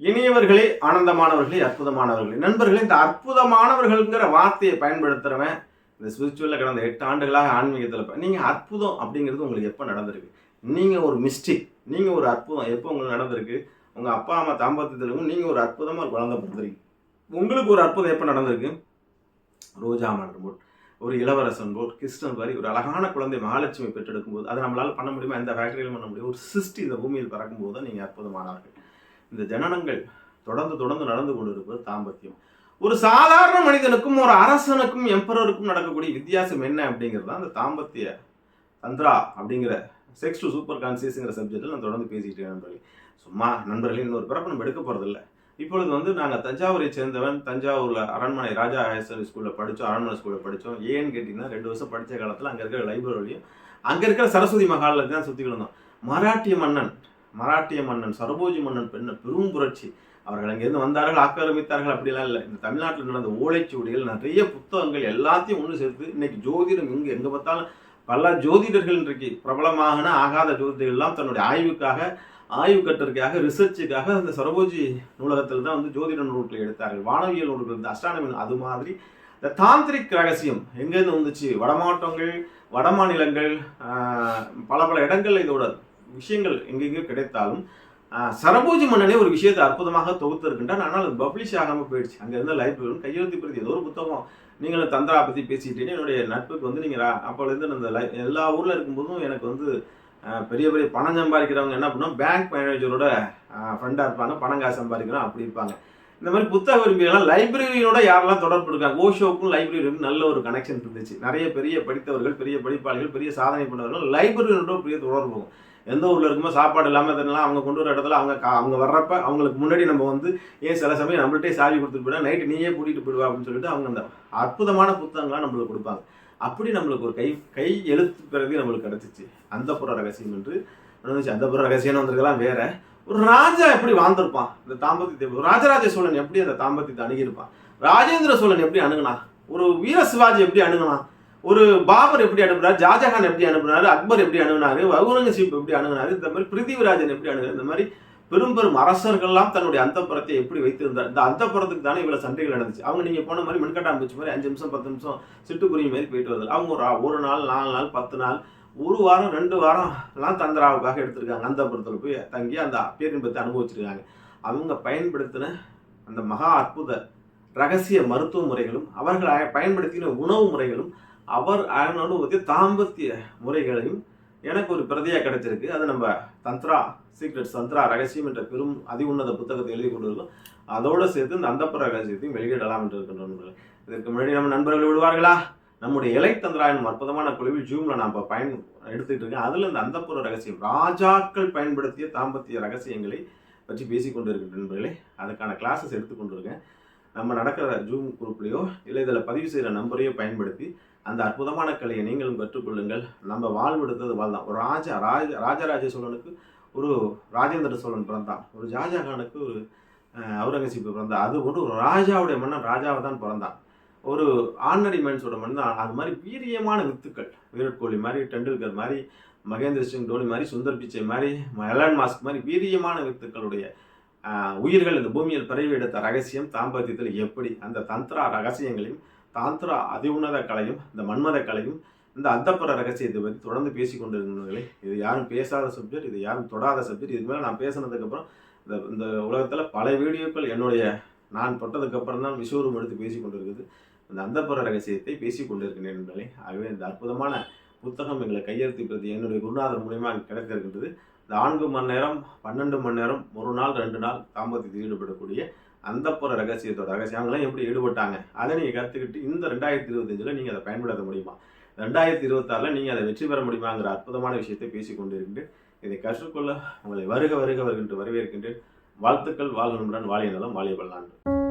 இனியவர்களே ஆனந்தமானவர்களே அற்புதமானவர்களே. நண்பர்களே இந்த அற்புதமானவர்கள்ங்கிற வார்த்தையை பயன்படுத்துகிறவன் இந்த ஸ்பிரிச்சுவலில் கடந்த எட்டு ஆண்டுகளாக ஆன்மீகத்தில் நீங்கள் அற்புதம் அப்படிங்கிறது உங்களுக்கு எப்போ நடந்திருக்கு? நீங்கள் ஒரு மிஸ்டேக் நீங்கள் ஒரு அற்புதம் எப்போ உங்களுக்கு நடந்திருக்கு? உங்கள் அப்பா அம்மா தாம்பத்தியத்திலும் நீங்கள் ஒரு அற்புதமாக ஒரு குழந்தை உங்களுக்கு ஒரு அற்புதம் எப்போ நடந்திருக்கு? ரோஜா மலர் போல் ஒரு இளவரசன் போல் கிருஷ்ணன் மாதிரி ஒரு அழகான குழந்தை மகாலட்சுமி பெற்றெடுக்கும் போது அதை நம்மளால் பண்ண முடியுமா? எந்த ஃபேக்டரியிலும் பண்ண முடியும்? ஒரு சிருஷ்டி இந்த பூமியில் பறக்கும் போது தான் நீங்கள் அற்புதமானவர்கள். இந்த ஜனனங்கள் தொடர்ந்து தொடர்ந்து நடந்து கொண்டிருப்பது தாம்பத்தியம். ஒரு சாதாரண மனிதனுக்கும் ஒரு அரசனுக்கும் எம்பரருக்கும் நடக்கக்கூடிய வித்தியாசம் என்ன அப்படிங்கிறது தான் அந்த தாம்பத்திய தந்திரா அப்படிங்கிற செக்ஸ் டு சூப்பர் கான்சியஸ்ங்கிற சப்ஜெக்டில் நான் தொடர்ந்து பேசிக்கிட்டு நண்பர்களே சும்மா நண்பர்களே இன்னொரு பிறப்பு நம்ம எடுக்க போகிறதில்ல இப்பொழுது வந்து நாங்கள் தஞ்சாவூரை சேர்ந்தவன் தஞ்சாவூரில் அரண்மனை ராஜா ஹையர் ஸ்கூலில் படித்தோம் அரண்மனை ஸ்கூலில் படித்தோம் ஏன்னு கேட்டிங்கன்னா ரெண்டு வருஷம் படித்த காலத்தில் அங்கே இருக்கிற லைப்ரரியும் அங்கே இருக்கிற சரஸ்வதி மகாலில் தான் சுற்றி இருந்தோம். மராட்டிய மன்னன் மராட்டிய மன்னன் சரபோஜி மன்னன் பெண்ண பெரும் புரட்சி அவர்கள் அங்கிருந்து வந்தார்கள் ஆக்கிரமித்தார்கள் அப்படிலாம் இல்லை. இந்த தமிழ்நாட்டில் நடந்த ஓலைச்சுவடிகள் நிறைய புத்தகங்கள் எல்லாத்தையும் ஒன்று சேர்த்து இன்னைக்கு ஜோதிடம் இங்கு எங்கே பார்த்தாலும் பல ஜோதிடர்கள் இன்றைக்கு பிரபலமான ஆகாத ஜோதிடர்கள்லாம் தன்னுடைய ஆய்வுக்காக ஆய்வு கட்டுறதுக்காக ரிசர்ச்சுக்காக அந்த சரபோஜி நூலகத்தில் தான் வந்து ஜோதிட நூல்களை எடுத்தார்கள். வானவியல் நூல்கள் இருந்து அஸ்ட்ரானமி அது மாதிரி. இந்த தாந்திரிக் ரகசியம் எங்கேருந்து வந்துச்சு? வடமாவட்டங்கள் வட மாநிலங்கள் பல பல இடங்கள்ல இதோட விஷயங்கள் எங்கெங்கே கிடைத்தாலும் சரபோஜி மன்னனே ஒரு விஷயத்தை அற்புதமாக தொகுத்து இருக்கின்றான் ஆனால் அது பப்ளிஷ் ஆகாமல் போயிடுச்சு. அங்கே இருந்த லைப்ரரி கையெழுத்து பிரதி ஏதோ ஒரு புத்தகம் நீங்களும் தந்திரா பற்றி பேசிக்கிட்டீங்க என்னுடைய நட்புக்கு வந்து நீங்கள் அப்போலேருந்து அந்த லை எல்லா ஊரில் இருக்கும்போதும் எனக்கு வந்து பெரிய பெரிய பணம் சம்பாதிக்கிறவங்க என்ன பண்ணுவோம் பேங்க் மேனேஜரோட ஃப்ரெண்டாக இருப்பாங்க. பணம் காசு சம்பாதிக்கிறோம். அப்படி இருப்பாங்க. இந்த மாதிரி புத்தக விரும்பிகள்லாம் லைப்ரரியோட யாரெல்லாம் தொடர்பு இருக்காங்க? ஓஷோக்கும் லைப்ரரிக்கும் நல்ல ஒரு கனெக்ஷன் இருந்துச்சு. நிறைய பெரிய படித்தவர்கள் பெரிய படிப்பாளிகள் பெரிய சாதனை பண்ணவர்கள் லைப்ரரியோட பெரிய தொடர்பு. இருக்கும் எந்த ஊரில் இருக்குமோ சாப்பாடு இல்லாமல் தரலாம் அவங்க கொண்டு வர இடத்துல அவங்க அவங்க வர்றப்ப அவங்களுக்கு முன்னாடி நம்ம வந்து ஏன் சில சமயம் நம்மள்ட்டே சாவி கொடுத்துட்டு போயிடா நைட்டு நீயே கூட்டிகிட்டு போயிடுவா அப்படின்னு சொல்லிட்டு அவங்க அந்த அற்புதமான புத்தகங்களாம் நம்மளுக்கு கொடுப்பாங்க. அப்படி நம்மளுக்கு ஒரு கை கை எழுத்து பிறகு நம்மளுக்கு கிடச்சிச்சு. அந்த புற ரகசியம் என்று. அந்த புற ரகசியம் வந்திருக்கலாம் வேற. ஒரு ராஜா எப்படி வாழ்ந்திருப்பான்? இந்த தாம்பத்தியத்தை ஒரு ராஜராஜ சோழன் எப்படி அந்த தாம்பத்தியத்தை அணுகியிருப்பான்? ராஜேந்திர சோழன் எப்படி அணுகுனா ஒரு வீர சிவாஜி எப்படி அணுகுனான்? ஒரு பாபர் எப்படி அனுப்புனார்? ஜாஜஹான் எப்படி அனுப்புனாரு? அக்பர் எப்படி அணுகுனாரு? அவுரங்கசீப் எப்படி அணுகுனாரு? இந்த மாதிரி பிருத்திவிராஜன் எப்படி அணுகுனாரு? இந்த மாதிரி பெரும் பெரும் அரசர்கள்லாம் தன்னுடைய அந்தப்புறத்தை எப்படி வைத்திருந்தார்? இந்த அந்தப்புறத்துக்கு தானே இவ்வளவு சண்டைகள் நடந்துச்சு. அவங்க நீங்க போன மாதிரி மின்கட்டாம்பூச்சி மாதிரி அஞ்சு நிமிஷம் பத்து நிமிஷம் சிட்டுக்குருவி மாதிரி போயிட்டு வருது. அவங்க ஒரு ஒரு நாள் நாலு நாள் பத்து நாள் ஒரு வாரம் ரெண்டு வாரம்லாம் தந்திராவுக்காக எடுத்திருக்காங்க. அந்தபுரத்தில் போய் தங்கி அந்த பேரின்பத்தை அனுபவிச்சிருக்காங்க. அவங்க பயன்படுத்தின அந்த மகா அற்புத ரகசிய மருத்துவ முறைகளும் அவர்கள் பயன்படுத்தின உணவு முறைகளும் அவர் அனுபவத்திய தாம்பத்திய முறைகளையும் எனக்கு ஒரு பிரதியாக கிடைச்சிருக்கு. அது நம்ம தந்த்ரா சீக்ரெட் தந்த்ரா ரகசியம் என்ற பெரும் அதி உன்னத புத்தகத்தை எழுதி கொண்டிருக்கோம் அதோடு சேர்த்து இந்த அந்தப்புற ரகசியத்தையும் வெளியிடலாம் என்று இருக்கின்றோம். இதற்கு முன்னாடி நம்ம நண்பர்கள் விடுவார்களா? நம்முடைய இலை தந்திரா அற்புதமான குழுவில் ஜூம்ல நான் இப்போ பயன் எடுத்துக்கிட்டு இருக்கேன் அதில் இந்த அந்தப்புற ரகசியம் ராஜாக்கள் பயன்படுத்திய தாம்பத்திய ரகசியங்களை பற்றி பேசிக்கொண்டு இருக்கின்ற நண்பர்களே அதுக்கான கிளாஸஸ் எடுத்துக்கொண்டிருக்கேன் நம்ம நடக்கிற ஜூம் குரூப்லேயோ இல்லை இதில் பதிவு செய்கிற நம்பரையோ பயன்படுத்தி அந்த அற்புதமான கலையை நீங்களும் கற்றுக்கொள்ளுங்கள். நம்ம வாழ்வெடுத்தது வாழ்தான் ஒரு ராஜா ராஜ ராஜராஜ சோழனுக்கு ஒரு ராஜேந்திர சோழன் பிறந்தான். ஒரு ஷாஜகானுக்கு ஒரு அவுரங்கசீப் பிறந்தான். அது போன்று ஒரு ராஜாவுடைய மன்னன் ராஜாவை தான் பிறந்தான். ஒரு ஆர்டினரி மேன்ஸோட தான் அது மாதிரி வீரியமான வித்துக்கள். விராட் கோலி மாதிரி டெண்டுல்கர் மாதிரி மகேந்திர சிங் தோனி மாதிரி சுந்தர் பிச்சை மாதிரி எலான் மாஸ்க் மாதிரி வீரியமான வித்துக்களுடைய உயிர்கள் இந்த பூமியில் பரவி எடுத்த ரகசியம் தாம்பத்தியத்தில் எப்படி அந்த தந்திரா ரகசியங்களையும் தாந்திரா அதி உன்னத கலையும் இந்த மன்மத கலையும் இந்த அந்தப்புற ரகசியத்தை பற்றி தொடர்ந்து பேசி கொண்டிருந்தவர்களே இது யாரும் பேசாத சப்ஜெக்ட் இது யாரும் தொடாத சப்ஜெக்ட் இது மேலே நான் பேசினதுக்கப்புறம் இந்த இந்த உலகத்தில் பல வீடியோக்கள் என்னுடைய நான் தொட்டதுக்கப்புறம் தான் விஸ்வரூபம் எடுத்து பேசி கொண்டிருக்குது. அந்த அந்தப்புற ரகசியத்தை பேசி கொண்டிருக்கிறேன் என்பதை ஆகவே இந்த அற்புதமான புத்தகம் எங்களை கையெழுத்து பிரதி என்னுடைய குருநாதர் மூலியமா கிடைத்திருக்கின்றது இந்த நான்கு மணி நேரம் பன்னெண்டு மணி நேரம் ஒரு நாள் ரெண்டு நாள் தாம்பத்தியத்தில் ஈடுபடக்கூடிய அந்தப்புற ரகசியத்தோட ரகசியங்களாம் எப்படி ஈடுபட்டாங்க? அதை நீங்கள் கற்றுக்கிட்டு இந்த ரெண்டாயிரத்தி இருபத்தஞ்சில் நீங்கள் அதை பயன்படுத்த முடியுமா? ரெண்டாயிரத்தி இருபத்தாறில் நீங்கள் அதை வெற்றி பெற முடியுமாங்கிற அற்புதமான விஷயத்தை பேசி கொண்டிருக்கின்றேன். இதை கற்றுக்கொள்ள உங்களை வருக வருக வருகின்ற வரவேற்கின்றேன். வாழ்த்துக்கள் வாழ்க வாழிய நலம் வாழிய பல்லாண்டு